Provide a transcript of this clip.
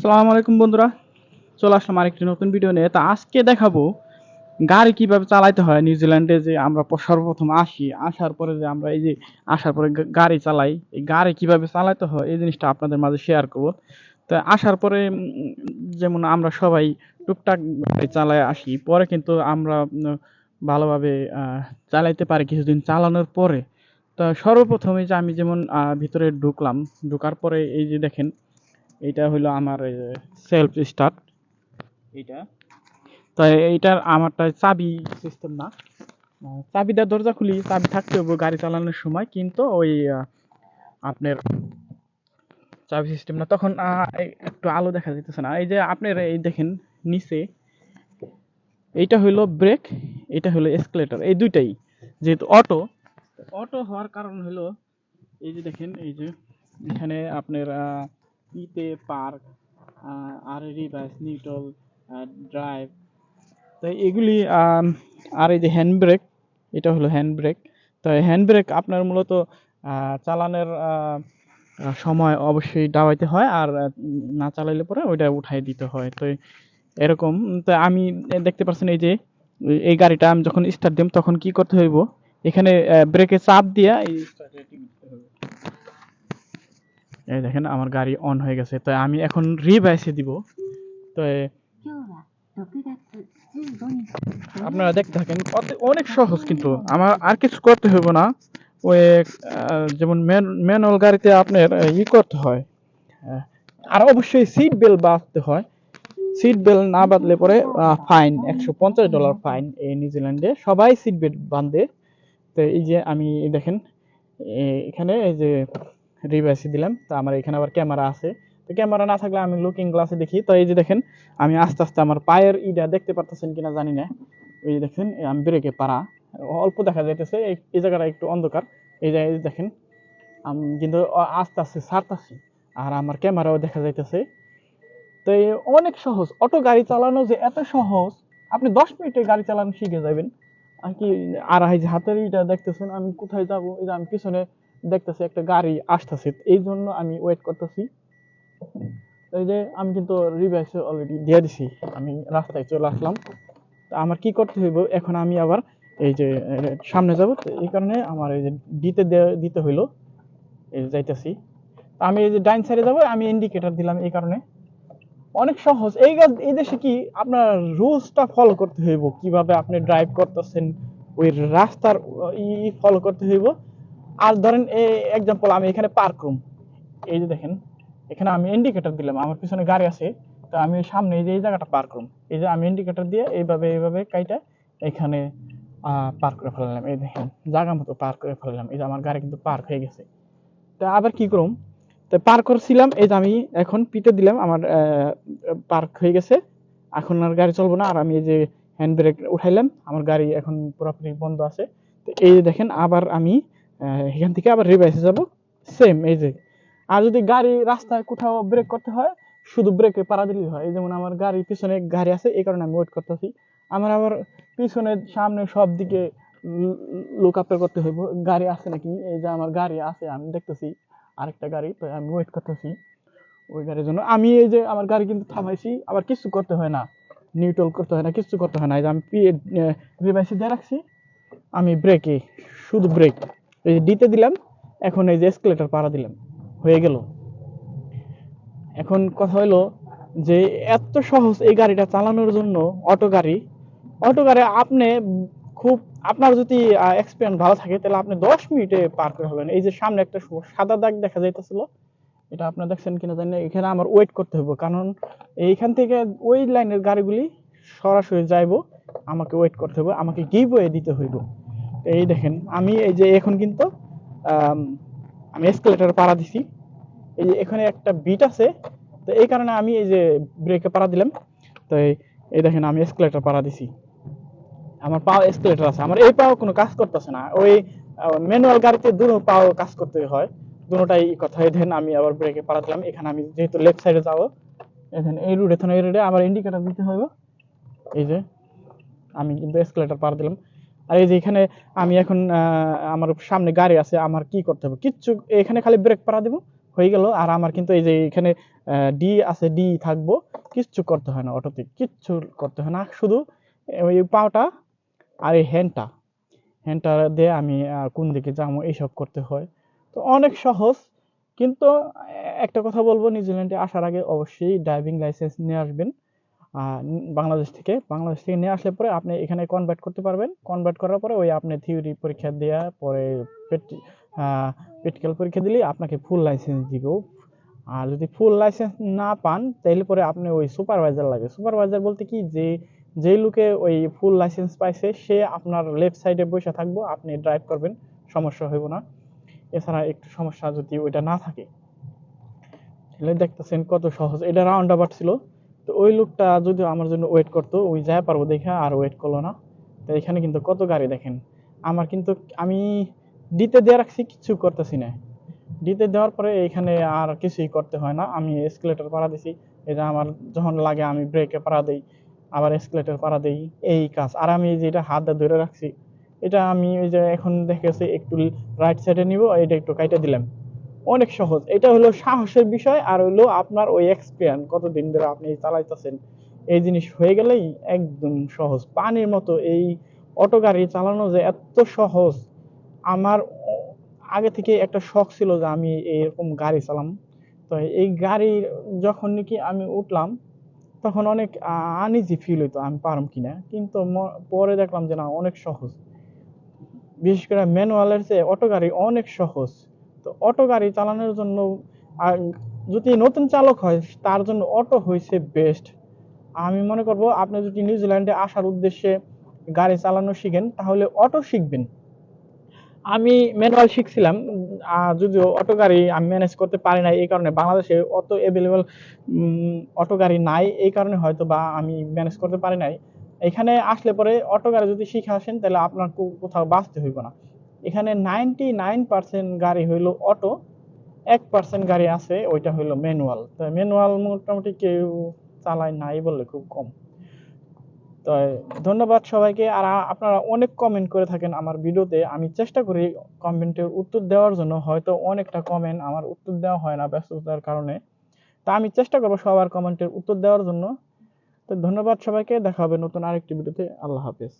আসসালামু আলাইকুম বন্ধুরা, চলে আসলাম আরেকটি নতুন ভিডিও নিয়ে। তা আজকে দেখাবো গাড়ি কীভাবে চালাইতে হয় নিউজিল্যান্ডে যে আমরা সর্বপ্রথম আসি, আসার পরে যে আমরা এই যে আসার পরে গাড়ি চালাই, এই গাড়ি কীভাবে চালাতে হয় এই জিনিসটা আপনাদের মাঝে শেয়ার করব। তো আসার পরে যেমন আমরা সবাই টুকটাক গাড়ি চালায় আসি, পরে কিন্তু আমরা ভালোভাবে চালাইতে পারি কিছুদিন চালানোর পরে। তো সর্বপ্রথমে যে আমি যেমন ভিতরে ঢুকলাম, ঢুকার পরে এই যে দেখেন এইটা হলো আমার সেলফ স্টার্ট এইটা? তো এইটার আমারটা চাবি সিস্টেম না। আহ, চাবি দিয়ে দরজা খুলি চাবি থাকতে হবে গাড়ি চালানোর সময় কিন্তু ওই আপনার চাবি সিস্টেম না। তখন একটু আলো দেখা যেতেছে না। এই যে আপনার এই দেখেন নিচে এইটা হইল ব্রেক এটা হলো এসকেলেটর এই দুইটাই যেহেতু অটো অটো হওয়ার কারণ হলো এই যে দেখেন এই যে এখানে আপনার ইতে পার্ক আর রিভার্স নিউট্রাল ড্রাইভ তো এগুলি আর এই যে হ্যান্ড ব্রেক এটা হলো হ্যান্ড ব্রেক তো হ্যান্ড ব্রেক আপনার মূলত চালানোর সময় অবশ্যই দাবাইতে হয় আর না চালাইলে পরে ওইটা উঠাই দিতে হয়। তো এরকম, তো আমি দেখতে পাচ্ছেন এই যে, এই গাড়িটা আমি যখন স্টার্ট দিম তখন কি করতে হইব? এখানে ব্রেকে চাপ দিয়া এই দিতে হবে। এই দেখেন, আমার গাড়ি অন হয়ে গেছে। তো আমি এখন রিভাইসে দিব। তো আপনারা দেখতে থাকেন অনেক সহজ কিন্তু। আমার আর কিছু করতে হইব না। ওই যেমন ম্যানুয়াল গাড়িতে আপনার ই করতে হয়। আর অবশ্যই সিট বেল্ট বাঁধতে হয়। সিট বেল্ট না বাঁধলে পরে ফাইন একশো পঞ্চাশ ডলার ফাইন এই নিউজিল্যান্ডে সবাই সিট বেল্ট বাঁধে। তো এই যে আমি দেখেন এখানে এই যে রিভাইসে দিলাম। তো আমার এখানে আবার ক্যামেরা আছে। তো ক্যামেরা না থাকলে আমি লুকিং গ্লাসে দেখি। তো এই যে দেখেন, আমি আস্তে আস্তে আমার পায়ের ইটা দেখতে পারতেছেন কিনা জানি না। এই যে দেখেন আমি ব্রেকে পারা অল্প দেখা যাইতেছে, এই জায়গাটা একটু অন্ধকার। এই জায়গায় দেখেন, আমি কিন্তু আস্তে আস্তে ছাড়তাছি। আর আমার ক্যামেরাও দেখা যাইতেছে। তো অনেক সহজ। অটো গাড়ি চালানো যে এত সহজ, আপনি দশ মিনিটে গাড়ি চালানো শিখে যাবেন। আর কি, আর হাতের ইটা দেখতেছেন, আমি কোথায় যাব? এই যে আমি পিছনে দেখতেছি একটা গাড়ি আসতেছে এই জন্য আমি ওয়েট করতেছি। এই যে আমি কিন্তু রিভাইস অলরেডি দিয়ে দিছি, আমি রাস্তায় চলে আসলাম। তো আমার কি করতে হইব? এখন আমি আবার এই যে সামনে যাব এই কারণে আমার এই যে দিতে দিতে হইল, এই যাইতেছি। আমি এই যে ডাইন সাইডে যাব, আমি ইন্ডিকেটর দিলাম এই কারণে। অনেক সহজ। এই এই দেশে কি আপনার রুলসটা ফলো করতে হইব? কীভাবে আপনি ড্রাইভ করতেছেন? ওই রাস্তার ই ফলো করতে হইব? আর ধরেন এক্সাম্পল আমি এখানে পার্ক রুম এই যে দেখেন, এখানে আমি ইন্ডিকেটর দিলাম, আমার পিছনে গাড়ি আছে, তো আমি সামনে এই যে, এই জায়গাটা পার্ক রুম এই যে আমি ইন্ডিকেটর দিয়ে এইভাবে এইভাবে কাইটা এখানে পার্ক করে ফেলালাম এই দেখেন, জায়গা মতো পার্ক করে ফেলালাম এই যে আমার গাড়ি কিন্তু পার্ক হয়ে গেছে। তো আবার কি করুম? তো পার্ক করছিলাম, এই যে আমি এখন পিতে দিলাম, আমার পার্ক হয়ে গেছে। এখন আর গাড়ি চলবো না, আর আমি এই যে হ্যান্ড ব্রেক উঠাইলাম, আমার গাড়ি এখন পুরোপুরি বন্ধ আছে। তো এই যে দেখেন, আবার আমি এখান থেকে আবার রিভাইসে যাব। সেম এই যে। আর যদি গাড়ি রাস্তায় কোথাও ব্রেক করতে হয়, শুধু ব্রেকে পাড়া দিলেই হয়। এই যেমন আমার গাড়ির পিছনে গাড়ি আছে, এই কারণে আমি ওয়েট করতেছি। আমার আবার পিছনে সামনে সব দিকে লুক আপ করতে হইব। গাড়ি আছে নাকি? এই যে আমার গাড়ি আছে, আমি দেখতেছি আরেকটা গাড়ি, তো আমি ওয়েট করতেছি ওই গাড়ির জন্য। আমি এই যে আমার গাড়ি কিন্তু থামাইছি, আবার কিছু করতে হয় না। নিউট্রাল করতে হয় না, কিছু করতে হয় না। এই যে আমি রিভাইসে দিয়ে রাখছি। আমি ব্রেকে শুধু ব্রেক এই যে ডিতে দিলাম, এখন এই যে এসকেলেটর পাড়া দিলাম, হয়ে গেল। এখন কথা হলো যে এত সহজ এই গাড়িটা চালানোর জন্য অটো গাড়ি। অটো গাড়ি আপনি খুব, আপনার যদি এক্সপিরিয়েন্স ভালো থাকে, তাহলে আপনি দশ মিনিটে পার করে হবেন। এই যে সামনে একটা সাদা দাগ দেখা যাইতেছিল, এটা আপনারা দেখছেন কিনা জানি না, এখানে আমার ওয়েট করতে হবে কারণ এইখান থেকে ওই লাইনের গাড়িগুলি সরাসরি যাইবো, আমাকে ওয়েট করতে হবে আমাকে গিভ ওয়ে দিতে হইব। এই দেখেন আমি এই যে এখন কিন্তু আম, এসকেলেটর পাড়া দিছি। এই যে এখানে একটা বিট আছে তো এই কারণে আমি এই যে ব্রেকে পাড়া দিলাম। তো এই- দেখেন আমি এসকেলেটর পাড়া দিছি। আমার পাও এসকেলেটর আছে আমার এই পাও কোনো কাজ করতেছে না। ওই ম্যানুয়াল গাড়িতে দুটো পাও কাজ করতে হয় দুটোটাই কথা। দেখেন আমি আবার ব্রেকে পাড়া দিলাম। এখানে আমি যেহেতু লেফট সাইডে যাব এখানে এই রুটে এই রুটে আবার ইন্ডিকেটার দিতে হবে এই যে আমি কিন্তু এসকেলেটর পাড়া দিলাম। আর এই যে এখানে আমি এখন আমার সামনে গাড়ি আছে, আমার কি করতে হবে? কিচ্ছু, এখানে খালি ব্রেক পাড়া দেবো, হয়ে গেল। আর আমার কিন্তু এই যে এখানে ডি আছে ডি থাকব, কিচ্ছু করতে হয় না অটোতে কিচ্ছু করতে হয় না। শুধু ওই পাওটা আর এই হ্যান্ডটা হ্যান্ডটা দিয়ে আমি কোন দিকে যাব, এইসব করতে হয়। তো অনেক সহজ, কিন্তু একটা কথা বলব, নিউজিল্যান্ডে আসার আগে অবশ্যই ড্রাইভিং লাইসেন্স নিয়ে আসবেন। বাংলাদেশ থেকে বাংলাদেশ থেকে নিয়ে আসলে পরে আপনি এখানে কনভার্ট করতে পারবেন। কনভার্ট করার পরে ওই আপনি থিওরি পরীক্ষা দেওয়া পরে প্র্যাকটিক্যাল পরীক্ষা দিলে আপনাকে ফুল লাইসেন্স দিব। আর যদি ফুল লাইসেন্স না পান তাহলে পরে আপনি ওই সুপারভাইজার লাগে। সুপারভাইজার বলতে কি? যে যে লোকে ওই ফুল লাইসেন্স পাইছে, সে আপনার লেফট সাইডে বসে থাকব, আপনি ড্রাইভ করবেন, সমস্যা হইব না। এছাড়া একটু সমস্যা যদি ওইটা না থাকে। তাহলে দেখতেছেন কত সহজ। এটা রাউন্ড আবার ছিল। তো ওই লোকটা যদি আমার জন্য ওয়েট করতো, ওই যায় পারব দেখা আর ওয়েট করল না। তো এখানে কিন্তু কত গাড়ি দেখেন। আমার কিন্তু আমি ডিতে দেওয়া রাখছি, কিছু করতেছি না। ডিতে দেওয়ার পরে এখানে আর কিছুই করতে হয় না। আমি এসকেলেটর পাড়া দিছি। এটা আমার যখন লাগে আমি ব্রেকে পাড়া দিই, আবার এসকেলেটর পাড়া দিই, এই কাজ। আর আমি যেটা হাত ধরে রাখছি, এটা আমি ওই যে এখন দেখেছি একটু রাইট সাইডে নিব, এটা একটু কাইটা দিলাম। অনেক সহজ। এটা হলো সাহসের বিষয় আর হলো আপনার ওই এক্সপিরিয়েন্স কতদিন ধরে আপনি চালাইতেছেন। এই জিনিস হয়ে গেলেই একদম সহজ। পানির মতো এই অটো গাড়ি চালানো যে এত সহজ, আমার আগে থেকে একটা শখ ছিল যে আমি এরকম গাড়ি চালাম। তো এই গাড়ি যখন নাকি আমি উঠলাম, তখন অনেক আনইজি ফিল হইতো আমি পারম কিনা। কিন্তু পরে দেখলাম যে না, অনেক সহজ। বিশেষ করে ম্যানুয়ালের চেয়ে অটো গাড়ি অনেক সহজ। অটো গাড়ি চালানোর জন্য যদি নতুন চালক হয়, তার জন্য অটো হয়েছে বেস্ট আমি মনে করব, আপনি যদি নিউজিল্যান্ডে আসার উদ্দেশ্যে গাড়ি চালানো শিখেন, তাহলে অটো শিখবেন। আমি ম্যানুয়াল শিখছিলাম যদিও অটো গাড়ি আমি ম্যানেজ করতে পারি না এই কারণে বাংলাদেশে অত অ্যাভেলেবল অটো গাড়ি নাই, এই কারণে হয়তো বা আমি ম্যানেজ করতে পারি নাই। এখানে আসলে পরে অটো গাড়ি যদি শিখে আসেন, তাহলে আপনার কোথাও বাঁচতে হইব না। এখানে নাইনটি নাইন পার্সেন্ট গাড়ি হইল অটো এক পার্সেন্ট গাড়ি আছে, ওইটা হইল ম্যানুয়াল তো ম্যানুয়াল মোটামুটি কেউ চালায় নাই বললে খুব কম। তো ধন্যবাদ সবাইকে, আর আপনারা অনেক কমেন্ট করে থাকেন আমার ভিডিওতে। আমি চেষ্টা করি কমেন্টের উত্তর দেওয়ার জন্য, হয়তো অনেকটা কমেন্ট আমার উত্তর দেওয়া হয় না ব্যস্ততার কারণে। তা আমি চেষ্টা করব সবার কমেন্টের উত্তর দেওয়ার জন্য। তো ধন্যবাদ সবাইকে, দেখা হবে নতুন আরেকটি ভিডিওতে। আল্লাহ হাফেজ।